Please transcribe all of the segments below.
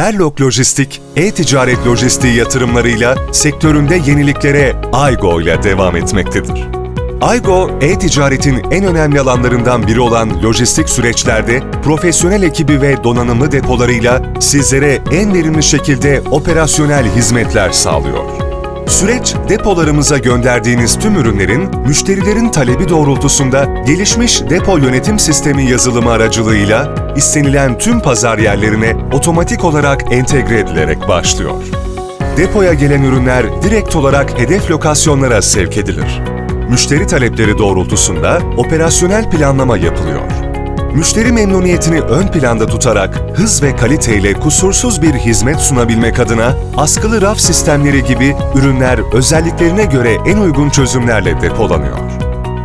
Erlok Lojistik, e-ticaret lojistiği yatırımlarıyla sektöründe yeniliklere Aygo ile devam etmektedir. Aygo, e-ticaretin en önemli alanlarından biri olan lojistik süreçlerde profesyonel ekibi ve donanımlı depolarıyla sizlere en verimli şekilde operasyonel hizmetler sağlıyor. Süreç, depolarımıza gönderdiğiniz tüm ürünlerin müşterilerin talebi doğrultusunda gelişmiş depo yönetim sistemi yazılımı aracılığıyla istenilen tüm pazar yerlerine otomatik olarak entegre edilerek başlıyor. Depoya gelen ürünler direkt olarak hedef lokasyonlara sevk edilir. Müşteri talepleri doğrultusunda operasyonel planlama yapılıyor. Müşteri memnuniyetini ön planda tutarak hız ve kaliteyle kusursuz bir hizmet sunabilmek adına askılı raf sistemleri gibi ürünler özelliklerine göre en uygun çözümlerle depolanıyor.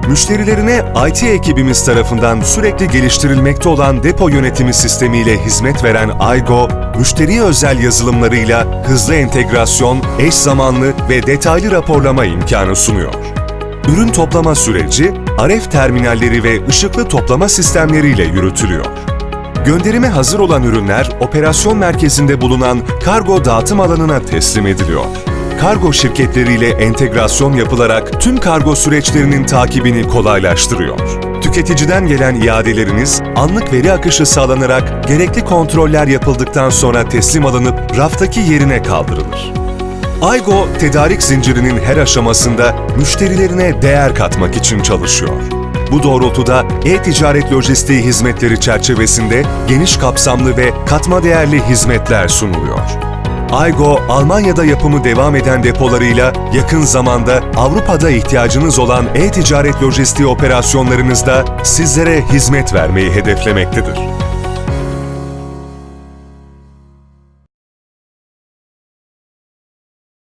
Müşterilerine IT ekibimiz tarafından sürekli geliştirilmekte olan depo yönetimi sistemiyle hizmet veren Aygo, müşteriye özel yazılımlarıyla hızlı entegrasyon, eş zamanlı ve detaylı raporlama imkanı sunuyor. Ürün toplama süreci, RF terminalleri ve ışıklı toplama sistemleriyle yürütülüyor. Gönderime hazır olan ürünler operasyon merkezinde bulunan kargo dağıtım alanına teslim ediliyor. Kargo şirketleriyle entegrasyon yapılarak tüm kargo süreçlerinin takibini kolaylaştırıyor. Tüketiciden gelen iadeleriniz anlık veri akışı sağlanarak gerekli kontroller yapıldıktan sonra teslim alınıp raftaki yerine kaldırılır. Aygo, tedarik zincirinin her aşamasında müşterilerine değer katmak için çalışıyor. Bu doğrultuda e-ticaret lojistiği hizmetleri çerçevesinde geniş kapsamlı ve katma değerli hizmetler sunuluyor. Aygo, Almanya'da yapımı devam eden depolarıyla yakın zamanda Avrupa'da ihtiyacınız olan e-ticaret lojistiği operasyonlarınızda sizlere hizmet vermeyi hedeflemektedir.